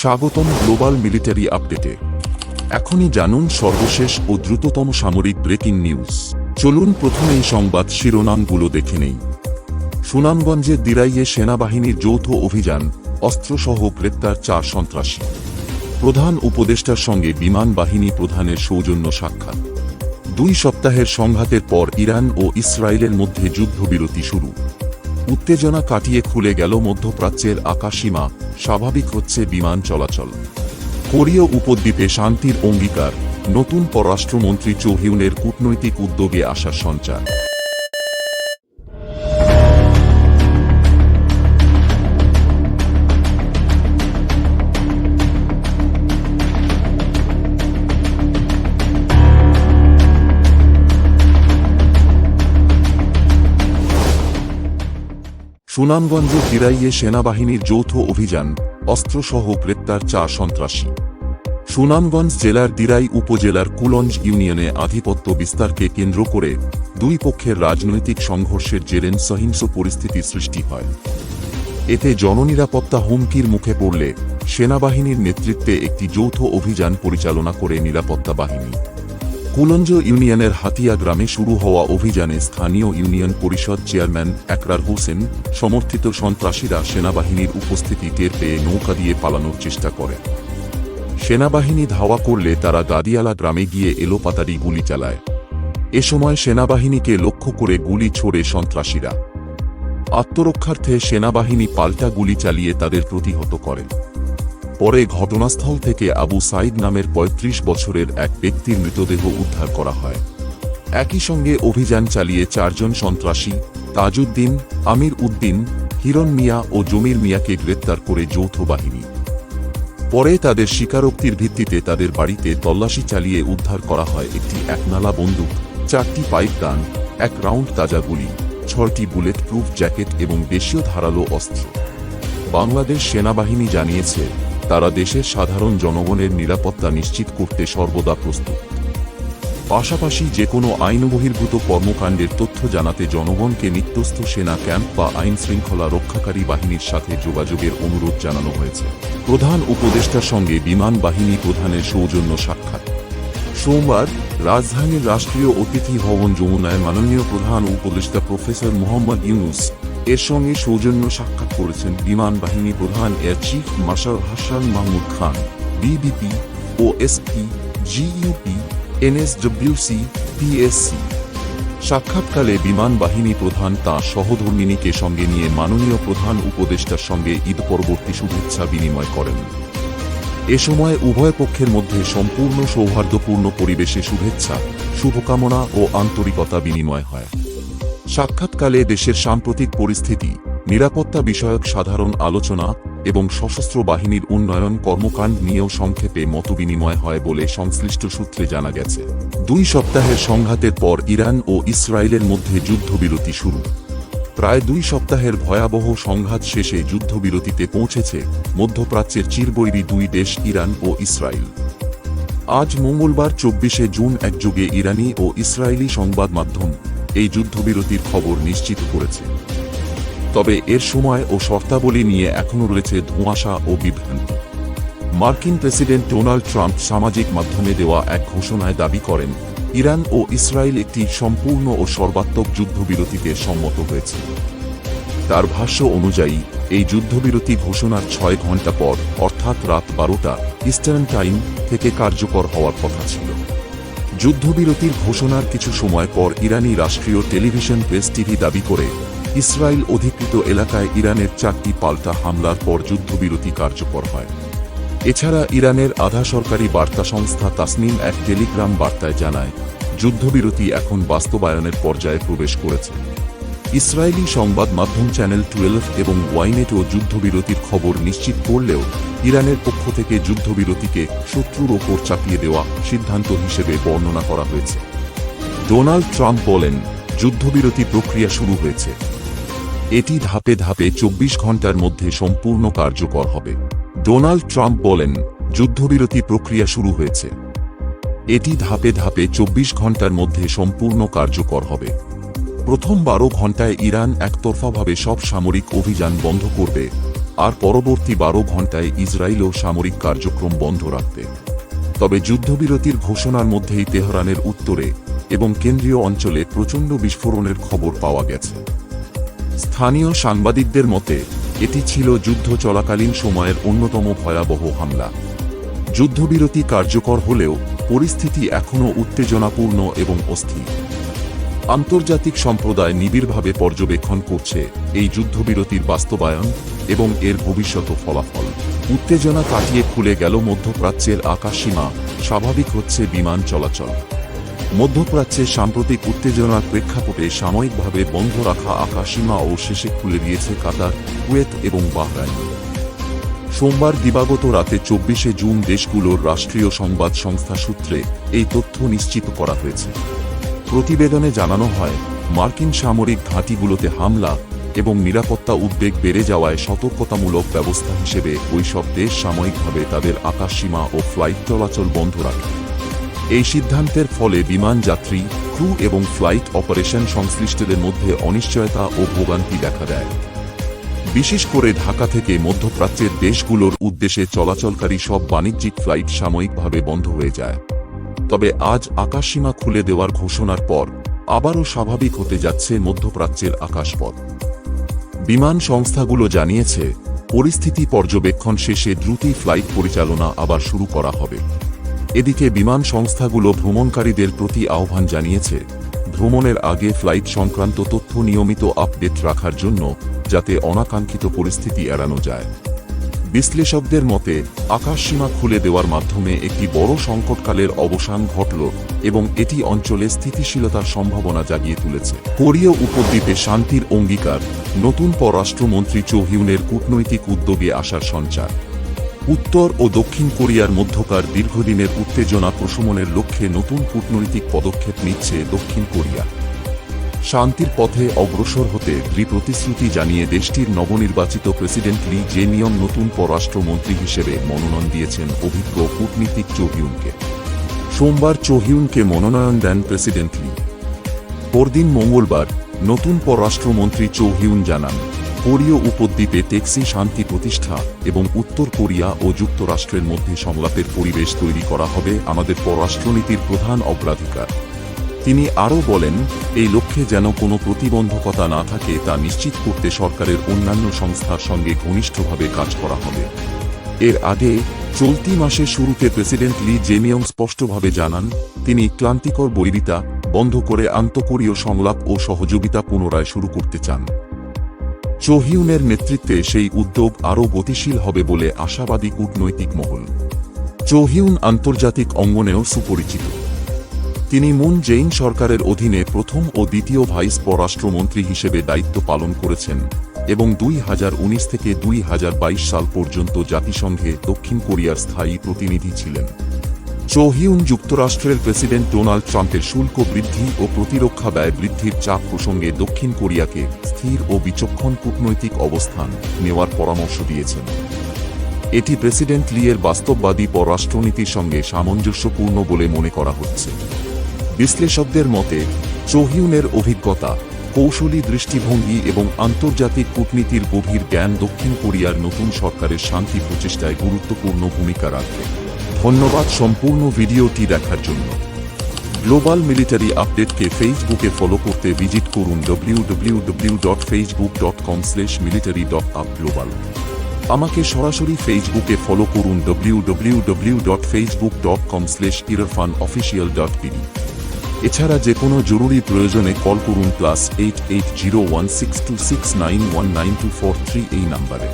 স্বাগতম global military আপডেটে। এখনই জানুন সর্বশেষ ও দ্রুততম সামরিক ব্রেকিং নিউজ। চলুন প্রথমেই সংবাদ শিরোনামগুলো দেখে নেই। সুনামগঞ্জের দিরাইয়ে সেনাবাহিনীর যৌথ অভিযান, অস্ত্রসহ গ্রেপ্তার চার সন্ত্রাসী। প্রধান উপদেষ্টার সঙ্গে বিমান বাহিনী প্রধানের সৌজন্য সাক্ষাৎ। দুই সপ্তাহের সংঘাতের পর ইরান ও ইসরায়েলের মধ্যে যুদ্ধবিরতি শুরু। উত্তেজনা কাটিয়ে খুলে গেল মধ্যপ্রাচ্যের আকাশসীমা, স্বাভাবিক হচ্ছে বিমান চলাচল। কোরীয় উপদ্বীপে শান্তির অঙ্গীকার, নতুন পররাষ্ট্রমন্ত্রী চৌহিউনের কূটনৈতিক উদ্যোগে আসার সঞ্চার। সুনামগঞ্জে দিরাইয়ে সেনাবাহিনীর যৌথ অভিযান, অস্ত্রসহ গ্রেপ্তার চা সন্ত্রাসী। সুনামগঞ্জ জেলার দিরাই উপজেলার কুলঞ্জ ইউনিয়নে আধিপত্য বিস্তারকে কেন্দ্র করে দুই পক্ষের রাজনৈতিক সংঘর্ষের জেরেন সহিংস পরিস্থিতি সৃষ্টি হয়। এতে জননিরাপত্তা হুমকির মুখে পড়লে সেনাবাহিনীর নেতৃত্বে একটি যৌথ অভিযান পরিচালনা করে নিরাপত্তা বাহিনী। কুলঞ্জ ইউনিয়নের হাতিয়া গ্রামে শুরু হওয়া অভিযানে স্থানীয় ইউনিয়ন পরিষদ চেয়ারম্যান একরার হোসেন সমর্থিত সন্ত্রাসীরা সেনাবাহিনীর উপস্থিতি টের পেয়ে নৌকা দিয়ে পালানোর চেষ্টা করে। সেনাবাহিনী ধাওয়া করলে তারা গাদিয়ালা গ্রামে গিয়ে এলোপাতারি গুলি চালায়। এ সময় সেনাবাহিনীকে লক্ষ্য করে গুলি ছোড়ে সন্ত্রাসীরা। আত্মরক্ষার্থে সেনাবাহিনী পাল্টা গুলি চালিয়ে তাদের প্রতিহত করে পরে ঘটনাস্থল থেকে আবু সাইদ নামের ৩৫ বছরের এক ব্যক্তির মৃতদেহ উদ্ধার করা হয়। একই সঙ্গে অভিযান চালিয়ে চারজন সন্ত্রাসী, তাজউদ্দিন, আমির উদ্দিন, হিরণ মিয়া ও জমির মিয়াকে গ্রেপ্তার করে যৌথ বাহিনী। পরে তাদের স্বীকারোক্তির ভিত্তিতে তাদের বাড়িতে তল্লাশি চালিয়ে উদ্ধার করা হয় একটি একনালা বন্দুক, চারটি পাইপ গান, এক রাউন্ড তাজা গুলি, ছয়টি বুলেট প্রুফ জ্যাকেট এবং দেশীয় ধারালো অস্ত্র। বাংলাদেশ সেনাবাহিনী জানিয়েছে তারা দেশের সাধারণ জনগণের নিরাপত্তা নিশ্চিত করতে সর্বদা প্রস্তুত। পাশাপাশি যে কোনো আইনবহির্ভূত কর্মকাণ্ডের তথ্য জানাতে জনগণকে নিত্যস্থ সেনা ক্যাম্প বা আইন শৃঙ্খলা রক্ষাকারী বাহিনীর সাথে যোগাযোগের অনুরোধ জানানো হয়েছে। প্রধান উপদেষ্টার সঙ্গে বিমান বাহিনী প্রধানের সৌজন্য সাক্ষাৎ। সোমবার রাজধানীর রাষ্ট্রীয় অতিথি ভবন যমুনায় মাননীয় প্রধান উপদেষ্টা প্রফেসর মোহাম্মদ ইউনুস এর সঙ্গে সৌজন্য সাক্ষাৎ করেছেন বিমান বাহিনী প্রধান air chief marshal Hasan Mahmud Khan BBP O SP GUP NSWC PSC সাক্ষাৎকালে বিমান বাহিনী প্রধান তাঁর সহধর্মিনীকে সঙ্গে নিয়ে মাননীয় প্রধান উপদেষ্টার সঙ্গে ঈদ পরবর্তী শুভেচ্ছা বিনিময় করেন। এ সময় উভয় পক্ষের মধ্যে সম্পূর্ণ সৌহার্দ্যপূর্ণ পরিবেশে শুভেচ্ছা, শুভকামনা ও আন্তরিকতা বিনিময় হয়। সাক্ষাৎকালে দেশের সাম্প্রতিক পরিস্থিতি, নিরাপত্তা বিষয়ক সাধারণ আলোচনা এবং সশস্ত্র বাহিনীর উন্নয়ন কর্মকাণ্ড নিয়েও সংক্ষেপে মতবিনিময় হয় বলে সংশ্লিষ্ট সূত্রে জানা গেছে। দুই সপ্তাহের সংঘাতের পর ইরান ও ইসরায়েলের মধ্যে যুদ্ধবিরতি শুরু। প্রায় দুই সপ্তাহের ভয়াবহ সংঘাত শেষে যুদ্ধবিরতিতে পৌঁছেছে মধ্যপ্রাচ্যের চিরবৈরী দুই দেশ ইরান ও ইসরায়েল। আজ মঙ্গলবার চব্বিশে জুন একযোগে ইরানি ও ইসরায়েলি সংবাদ মাধ্যম এই যুদ্ধবিরতির খবর নিশ্চিত করেছে। তবে এর সময় ও শর্তাবলী নিয়ে এখনও রয়েছে ধোঁয়াশা ও বিভ্রান্তি। মার্কিন প্রেসিডেন্ট ডোনাল্ড ট্রাম্প সামাজিক মাধ্যমে দেওয়া এক ঘোষণায় দাবি করেন, ইরান ও ইসরায়েল একটি সম্পূর্ণ ও সর্বাত্মক যুদ্ধবিরতিতে সম্মত হয়েছে। তার ভাষ্য অনুযায়ী, এই যুদ্ধবিরতি ঘোষণার ছয় ঘণ্টা পর, অর্থাৎ রাত বারোটা, ইস্টার্ন টাইম থেকে কার্যকর হওয়ার কথা ছিল। যুদ্ধবিরতির ঘোষণার কিছু সময় পর ইরানি রাষ্ট্রীয় টেলিভিশন প্রেস টিভি দাবি করে, ইসরায়েল অধিকৃত এলাকায় ইরানের চারটি পাল্টা হামলার পর যুদ্ধবিরতি কার্যকর হয়। এছাড়া ইরানের আধা সরকারি বার্তা সংস্থা তাসনিম এক টেলিগ্রাম বার্তায় জানায়, যুদ্ধবিরতি এখন বাস্তবায়নের পর্যায়ে প্রবেশ করেছে। ইসরায়েলি সংবাদ মাধ্যম চ্যানেল টুয়েলভ এবং ওয়াইনেটও যুদ্ধবিরতির খবর নিশ্চিত করলেও ইরানের পক্ষ থেকে যুদ্ধবিরতিকে শত্রুর ওপর চাপিয়ে দেওয়া সিদ্ধান্ত হিসেবে বর্ণনা করা হয়েছে। ডোনাল্ড ট্রাম্প বলেন, যুদ্ধবিরতি প্রক্রিয়া শুরু হয়েছে। এটি ধাপে ধাপে চব্বিশ ঘণ্টার মধ্যে সম্পূর্ণ কার্যকর হবে। ডোনাল্ড ট্রাম্প বলেন, যুদ্ধবিরতি প্রক্রিয়া শুরু হয়েছে। এটি ধাপে ধাপে চব্বিশ ঘণ্টার মধ্যে সম্পূর্ণ কার্যকর হবে। প্রথম বারো ঘণ্টায় ইরান একতরফাভাবে সব সামরিক অভিযান বন্ধ করবে, আর পরবর্তী বারো ঘণ্টায় ইসরায়েলও সামরিক কার্যক্রম বন্ধ রাখবে। তবে যুদ্ধবিরতির ঘোষণার মধ্যেই তেহরানের উত্তরে এবং কেন্দ্রীয় অঞ্চলে প্রচণ্ড বিস্ফোরণের খবর পাওয়া গেছে। স্থানীয় সাংবাদিকদের মতে, এটি ছিল যুদ্ধ চলাকালীন সময়ের অন্যতম ভয়াবহ হামলা। যুদ্ধবিরতি কার্যকর হলেও পরিস্থিতি এখনও উত্তেজনাপূর্ণ এবং অস্থির। আন্তর্জাতিক সম্প্রদায় নিবিড়ভাবে পর্যবেক্ষণ করছে এই যুদ্ধবিরতির বাস্তবায়ন এবং এর ভবিষ্যৎ ফলাফল। উত্তেজনা কাটিয়ে খুলে গেল মধ্যপ্রাচ্যের আকাশসীমা স্বাভাবিক হচ্ছে বিমান চলাচল। মধ্যপ্রাচ্যে সাম্প্রতিক উত্তেজনার প্রেক্ষাপটে সাময়িকভাবে বন্ধ রাখা আকাশসীমা ও শেষে খুলে দিয়েছে কাতার, কুয়েত এবং বাহরাইন। সোমবার দিবাগত রাতে চব্বিশে জুন দেশগুলোর রাষ্ট্রীয় সংবাদ সংস্থা সূত্রে এই তথ্য নিশ্চিত করা হয়েছে। প্রতিবেদনে জানানো হয়, মার্কিন সামরিক ঘাঁটিগুলোতে হামলা এবং নিরাপত্তা উদ্বেগ বেড়ে যাওয়ায় সতর্কতামূলক ব্যবস্থা হিসেবে ওইসব দেশ সাময়িকভাবে তাদের আকাশসীমা ও ফ্লাইট চলাচল বন্ধ রাখে। এই সিদ্ধান্তের ফলে বিমান যাত্রী, ক্রু এবং ফ্লাইট অপারেশন সংশ্লিষ্টদের মধ্যে অনিশ্চয়তা ও ভোগান্তি দেখা দেয়। বিশেষ করে ঢাকা থেকে মধ্যপ্রাচ্যের দেশগুলোর উদ্দেশ্যে চলাচলকারী সব বাণিজ্যিক ফ্লাইট সাময়িকভাবে বন্ধ হয়ে যায়। তবে আজ আকাশসীমা খুলে দেওয়ার ঘোষণার পর আবারও স্বাভাবিক হতে যাচ্ছে মধ্যপ্রাচ্যের আকাশপথ। বিমান সংস্থাগুলো জানিয়েছে, পরিস্থিতি পর্যবেক্ষণ শেষে দ্রুতই ফ্লাইট পরিচালনা আবার শুরু করা হবে। এদিকে বিমান সংস্থাগুলো ভ্রমণকারীদের প্রতি আহ্বান জানিয়েছে, ভ্রমণের আগে ফ্লাইট সংক্রান্ত তথ্য নিয়মিত আপডেট রাখার জন্য যাতে অনাকাঙ্ক্ষিত পরিস্থিতি এড়ানো যায়। বিশ্লেষকদের মতে, আকাশসীমা খুলে দেওয়ার মাধ্যমে একটি বড় সংকটকালের অবসান ঘটল এবং এটি অঞ্চলে স্থিতিশীলতার সম্ভাবনা জাগিয়ে তুলেছে। কোরীয় উপদ্বীপে শান্তির অঙ্গীকার, নতুন পররাষ্ট্রমন্ত্রী চৌহিউনের কূটনৈতিক উদ্যোগে আসার সঞ্চার। উত্তর ও দক্ষিণ কোরিয়ার মধ্যকার দীর্ঘদিনের উত্তেজনা প্রশমনের লক্ষ্যে নতুন কূটনৈতিক পদক্ষেপ নিচ্ছে দক্ষিণ কোরিয়া। শান্তির পথে অগ্রসর হতে প্রতিশ্রুতি জানিয়ে দেশটির নবনির্বাচিত প্রেসিডেন্ট লি জেনিয়ং নতুন পররাষ্ট্রমন্ত্রী হিসেবে মনোনয়ন দিয়েছেন অভিজ্ঞ কূটনীতিক চোহিউনকে। সোমবার চোহিউনকে মনোনয়ন দেন প্রেসিডেন্ট লি। পরদিন মঙ্গলবার নতুন পররাষ্ট্রমন্ত্রী চৌহিউন জানান, কোরীয় উপদ্বীপে টেক্সি শান্তি প্রতিষ্ঠা এবং উত্তর কোরিয়া ও যুক্তরাষ্ট্রের মধ্যে সংলাপের পরিবেশ তৈরি করা হবে আমাদের পররাষ্ট্রনীতির প্রধান অগ্রাধিকার। তিনি আরও বলেন, এই লক্ষ্যে যেন কোনো প্রতিবন্ধকতা না থাকে তা নিশ্চিত করতে সরকারের অন্যান্য সংস্থার সঙ্গে ঘনিষ্ঠভাবে কাজ করা হবে। এর আগে চলতি মাসের শুরুতে প্রেসিডেন্ট লি জেমিয়ং স্পষ্টভাবে জানান, তিনি ক্লান্তিকর বৈরিতা, বন্ধ করে আন্তঃকোরীয় সংলাপ ও সহযোগিতা পুনরায় শুরু করতে চান। চোহিউনের নেতৃত্বে সেই উদ্যোগ আরও গতিশীল হবে বলে আশাবাদী কূটনৈতিক মহল। চোহিউন আন্তর্জাতিক অঙ্গনেও সুপরিচিত। তিনি মুন জেইন সরকারের অধীনে প্রথম ও দ্বিতীয় ভাইস পররাষ্ট্রমন্ত্রী হিসেবে দায়িত্ব পালন করেছেন এবং দুই হাজার উনিশ থেকে দুই হাজার বাইশ সাল পর্যন্ত জাতিসংঘে দক্ষিণ কোরিয়ার স্থায়ী প্রতিনিধি ছিলেন। চৌহিউন যুক্তরাষ্ট্রের প্রেসিডেন্ট ডোনাল্ড ট্রাম্পের শুল্ক বৃদ্ধি ও প্রতিরক্ষা ব্যয় বৃদ্ধির চাপ প্রসঙ্গে দক্ষিণ কোরিয়াকে স্থির ও বিচক্ষণ কূটনৈতিক অবস্থান নেওয়ার পরামর্শ দিয়েছেন। এটি প্রেসিডেন্ট লিয়ের বাস্তববাদী পররাষ্ট্রনীতির সঙ্গে সামঞ্জস্যপূর্ণ বলে মনে করা হচ্ছে। বিশ্লেষকদের মতে, চৌহিউনের অভিজ্ঞতা, কৌশলী দৃষ্টিভঙ্গি এবং আন্তর্জাতিক কূটনীতির গভীর জ্ঞান দক্ষিণ কোরিয়ার নতুন সরকারের শান্তি প্রচেষ্টায় গুরুত্বপূর্ণ ভূমিকা রাখবে। ধন্যবাদ সম্পূর্ণ ভিডিওটি দেখার জন্য। গ্লোবাল মিলিটারি আপডেটকে ফেসবুকে ফলো করতে ভিজিট করুন www.facebook.com military.upglobal আমাকে সরাসরি ফেসবুকে ফলো করুন www.facebook.com irfanofficial.pd এছাড়া যে কোনো জরুরি প্রয়োজনে কল করুন plus eight eight zero one six two six nine one nine two four three এই নাম্বারে